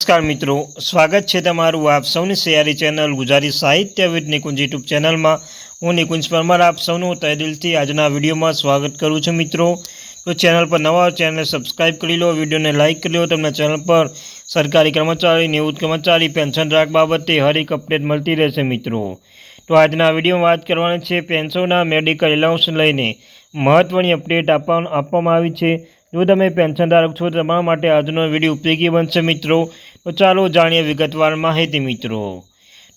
નમસ્કાર મિત્રો, સ્વાગત છે તમારું આપ સૌની સૈયારી ચેનલ ગુજરાતી સાહિત્ય વિદ નિકુંજ યુટ્યુબ ચેનલમાં. હું નિકુંજ પરમાર, આપ સૌનું તહે દિલથી આજના વિડીયોમાં સ્વાગત કરું છું મિત્રો. તો ચેનલ પર નવા ચેનલને સબસ્ક્રાઇબ કરી લો, વિડીયોને લાઇક કરી લો, તમને ચેનલ પર સરકારી કર્મચારી, નિવૃત્ત કર્મચારી, પેન્શન રાખ બાબતે હર એક અપડેટ મળતી રહેશે મિત્રો. તો આજના વિડીયોમાં વાત કરવાની છે પેન્શનના મેડિકલ એલાઉન્સ લઈને. મહત્ત્વની અપડેટ આપવા આપવામાં આવી છે. જો તમે પેન્શન ધારક છો, તમારા માટે આજનો વીડિયો ઉપયોગી બનશે મિત્રો. તો ચાલો જાણીએ વિગતવાર માહિતી મિત્રો.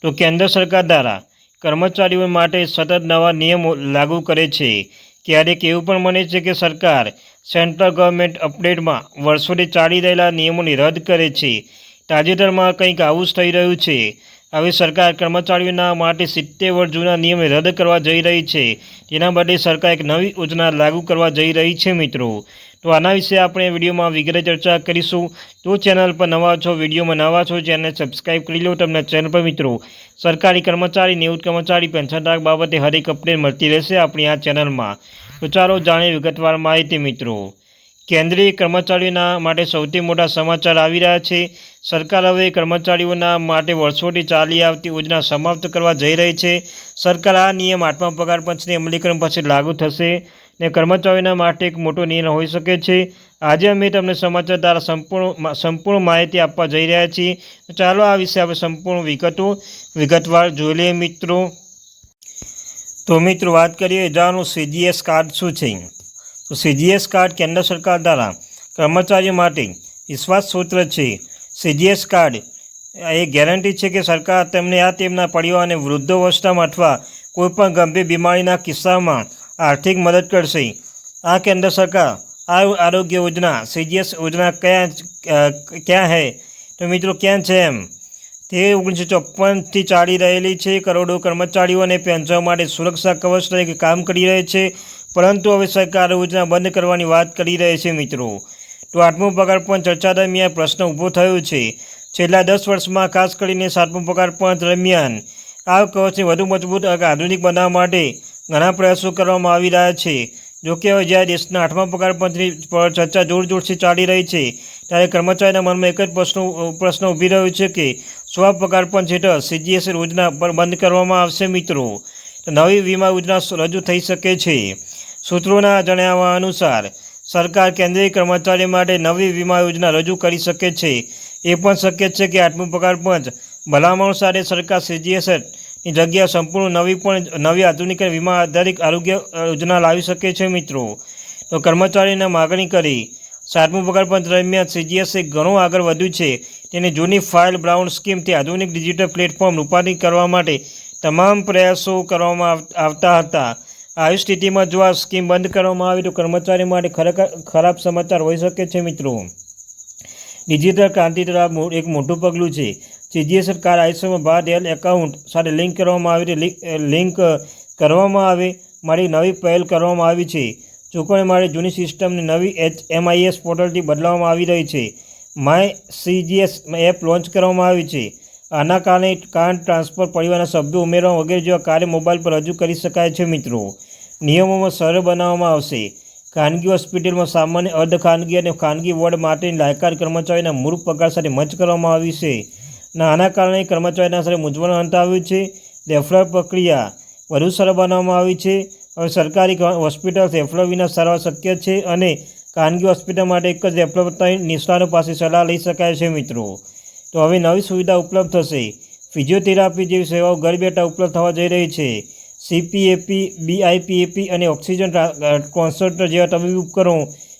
તો કેન્દ્ર સરકાર દ્વારા કર્મચારીઓ માટે સતત નવા નિયમો લાગુ કરે છે. ક્યારેક એવું પણ બને છે કે સરકાર સેન્ટ્રલ ગવર્મેન્ટ અપડેટમાં વર્ષોથી ચાલી રહેલા નિયમોની રદ કરે છે. તાજેતરમાં કંઈક આવું જ થઈ રહ્યું છે. હવે સરકાર કર્મચારીઓના માટે સિત્તેર વર્ષ જૂના નિયમ રદ કરવા જઈ રહી છે. તેના બદલે સરકાર એક નવી યોજના લાગુ કરવા જઈ રહી છે મિત્રો. તો આના વિશે આપણે વિડીયોમાં વિગતે ચર્ચા કરીશું. તો ચેનલ પર નવા છો, વિડીયોમાં નવા છો ચેનલ સબસ્ક્રાઇબ કરી લો તમને ચેનલ પર મિત્રો. સરકારી કર્મચારી, નિવૃત્ત કર્મચારી, પેન્શન ટાક બાબતે હરેક અપડેટ મળતી રહેશે આપણી આ ચેનલમાં. તો ચાલો જાણીએ વિગતવાર માહિતી મિત્રો. કેન્દ્રીય કર્મચારીઓના માટે સૌથી મોટા સમાચાર આવી રહ્યા છે. સરકાર હવે કર્મચારીઓના માટે વર્ષોથી ચાલી આવતી યોજના સમાપ્ત કરવા જઈ રહી છે. સરકાર આ નિયમ આઠમા પગાર પંચની અમલીકરણ પછી લાગુ થશે ને કર્મચારીઓના માટે એક મોટો નિર્ણય હોઈ શકે છે. આજે અમે તમને સમાચાર દ્વારા સંપૂર્ણ સંપૂર્ણ માહિતી આપવા જઈ રહ્યા છીએ. ચાલો આ વિશે આપણે સંપૂર્ણ વિગતો, વિગતવાર જોઈ લઈએ મિત્રો. તો મિત્રો વાત કરીએ જાણો સીજીએસ કાર્ડ શું છે? સીજીએસ કાર્ડ કેન્દ્ર સરકાર દ્વારા કર્મચારીઓ માટે વિશ્વાસ સૂત્ર છે. સીજીએસ કાર્ડ એ ગેરંટી છે કે સરકાર તેમને આ તેમના પરિવારને વૃદ્ધાવસ્થામાં અથવા કોઈપણ ગંભીર બીમારીના કિસ્સામાં આર્થિક મદદ કરશે. આ કેન્દ્ર સરકાર આ આરોગ્ય યોજના સીજીએસ યોજના ક્યાં ક્યાં હૈ? તો મિત્રો ક્યાં છે એમ? તે ઓગણીસો ચોપનથી ચાલી રહેલી છે. કરોડો કર્મચારીઓ અને પેન્શન માટે સુરક્ષા કવચ તરીકે કામ કરી રહી છે. પરંતુ હવે સરકાર યોજના બંધ કરવાની વાત કરી રહી છે મિત્રો. તો આઠમો પગાર પણ ચર્ચા દરમિયાન પ્રશ્ન ઊભો થયો છે. છેલ્લા દસ વર્ષમાં ખાસ કરીને સાતમો પગાર પણ દરમિયાન આ કવચને વધુ મજબૂત અને આધુનિક બનાવવા માટે ઘણા પ્રયાસો કરવામાં આવી રહ્યા છે. જોકે હવે જ્યારે દેશના આઠમા પગાર પંચની પર ચર્ચા જોરશોરથી ચાલી રહી છે, ત્યારે કર્મચારીના મનમાં એક જ પ્રશ્ન પ્રશ્ન ઊભી રહ્યો છે કે સ્વ પગાર પંચ હેઠળ સીજીએસ યોજના પર બંધ કરવામાં આવશે મિત્રો. નવી વીમા યોજના રજૂ થઈ શકે છે. સૂત્રોના જણાવ્યા અનુસાર, સરકાર કેન્દ્રીય કર્મચારીઓ માટે નવી વીમા યોજના રજૂ કરી શકે છે. એ પણ શક્ય છે કે આઠમું પગાર પંચ ભલામણો સાથે સરકાર સીજીએસ જગ્યા સંપૂર્ણ નવી પણ, નવી આધુનિક વીમા આધારિત આરોગ્ય યોજના લાવી શકે છે મિત્રો. તો કર્મચારીને માગણી કરી, સાતમું પગાર પંચ દરમિયાન સીજીએસએ ઘણું આગળ વધ્યું છે. તેની જૂની ફાઇલ બ્રાઉન સ્કીમથી આધુનિક ડિજિટલ પ્લેટફોર્મ રૂપાંતરિત કરવા માટે તમામ પ્રયાસો કરવામાં આવતા હતા. આવી સ્થિતિમાં જો આ સ્કીમ બંધ કરવામાં આવે તો કર્મચારી માટે ખરેખર ખરાબ સમાચાર હોઈ શકે છે મિત્રો. ડિજિટલ ક્રાંતિ તરફ એક મોટું પગલું છે. સીજીએ સરકાર આયુષ્યમાં ભારત હેલ્થ એકાઉન્ટ સાથે લિંક કરવામાં આવી લિંક કરવામાં આવે મારી નવી પહેલ કરવામાં આવી છે. ચૂકવણી માટે જૂની સિસ્ટમને નવી એચ એમઆઈએસ પોર્ટલથી બદલાવવામાં આવી રહી છે. માય સીજીએસ એપ લોન્ચ કરવામાં આવી છે. આના કારણે કાર્ડ ટ્રાન્સફર પરિવારના સભ્યો ઉમેરવા વગેરે જેવા કાર્ય મોબાઈલ પર રજૂ કરી શકાય છે મિત્રો. નિયમોમાં સરળ બનાવવામાં આવશે. ખાનગી હોસ્પિટલમાં સામાન્ય અર્ધ ખાનગી અને ખાનગી વોર્ડ માટેની લાયકાત કર્મચારીના મૂળ પગાર સાથે મચ કરવામાં આવી છે. અને આના કારણે કર્મચારીના સાથે મૂંઝવણ અંત આવ્યું છે. રેફરલ પ્રક્રિયા વધુ સરળ બનાવવામાં આવી છે. હવે સરકારી હોસ્પિટલ રેફરલ વિના સારવાર શક્ય છે અને ખાનગી હોસ્પિટલ માટે એક જ રેફરલ નિષ્ણાતો પાસે સલાહ લઈ શકાય છે મિત્રો. તો હવે નવી સુવિધા ઉપલબ્ધ થશે. ફિઝિયોથેરાપી જેવી સેવાઓ ઘર બેઠા ઉપલબ્ધ થવા જઈ રહી છે. સીપીએપી બીઆઈપીએપી અને ઓક્સિજન કોન્સન્ટ્રેટર જેવા તબીબી ઉપકરણો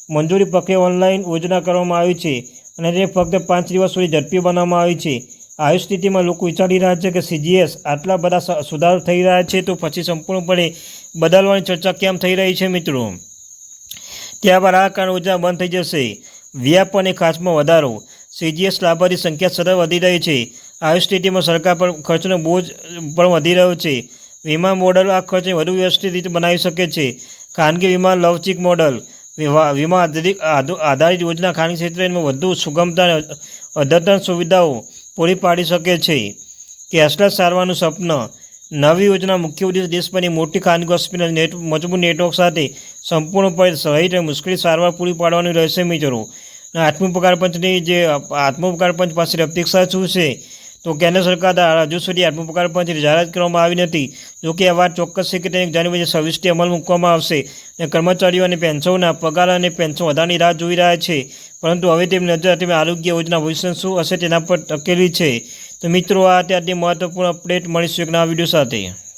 મંજૂરી પ્રક્રિયા ઓનલાઈન યોજના કરવામાં આવી છે અને તે ફક્ત પાંચ દિવસ સુધી ઝડપી બનાવવામાં આવી છે. આવી સ્થિતિમાં લોકો વિચારી રહ્યા છે કે સીજીએસ આટલા બધા સુધારો થઈ રહ્યા છે તો પછી સંપૂર્ણપણે બદલવાની ચર્ચા કેમ થઈ રહી છે મિત્રો? ત્યારબાદ આ કારણ યોજના બંધ થઈ જશે. વ્યાપ અને ખાસમાં વધારો. સીજીએસ લાભાર્થી સંખ્યા સતત વધી રહી છે. આવી સ્થિતિમાં સરકાર પર ખર્ચનો બોજ પણ વધી રહ્યો છે. વીમા મોડલ આ ખર્ચને વધુ વ્યવસ્થિત રીતે બનાવી શકે છે. ખાનગી વીમા લવચિક મોડલ વીમા આધારિત, આધુ- આધારિત યોજના ખાનગી ક્ષેત્રમાં વધુ સુગમતા અને અદ્યતન સુવિધાઓ પૂરી પાડી શકે છે. કેશલેસ સારવારનું સ્વપ્ન, નવી યોજના મુખ્ય ઉદ્દેશ દેશભરની મોટી ખાનગી હોસ્પિટલ નેટ, મજબૂત નેટવર્ક સાથે સંપૂર્ણપણે સહિત મુશ્કેલી સારવાર પૂરી પાડવાની રહેશે મિત્રો. આઠમું પંચની જે આઠમું પગાર પંચ પાસેની અપેક્ષા શું છે? તો કેન્દ્ર સરકાર દ્વારા હજુ સુધી આઠમું પગાર પંચની જાહેરાત કરવામાં આવી નથી. જોકે આ વાત ચોક્કસ છે કે તેને જાન્યુઆરી છવ્વીસથી અમલ મૂકવામાં આવશે. અને કર્મચારીઓ અને પેન્શનના પગાર અને પેન્શન વધારાની રાહ જોઈ રહ્યા છે. પરંતુ હવે તેમની નજર તેમની આરોગ્ય યોજના ભવિષ્ય શું હશે તેના પર ટકેલી છે. તો મિત્રો, આ અત્યારની મહત્વપૂર્ણ અપડેટ મળીશું એક નવા વીડિયો સાથે.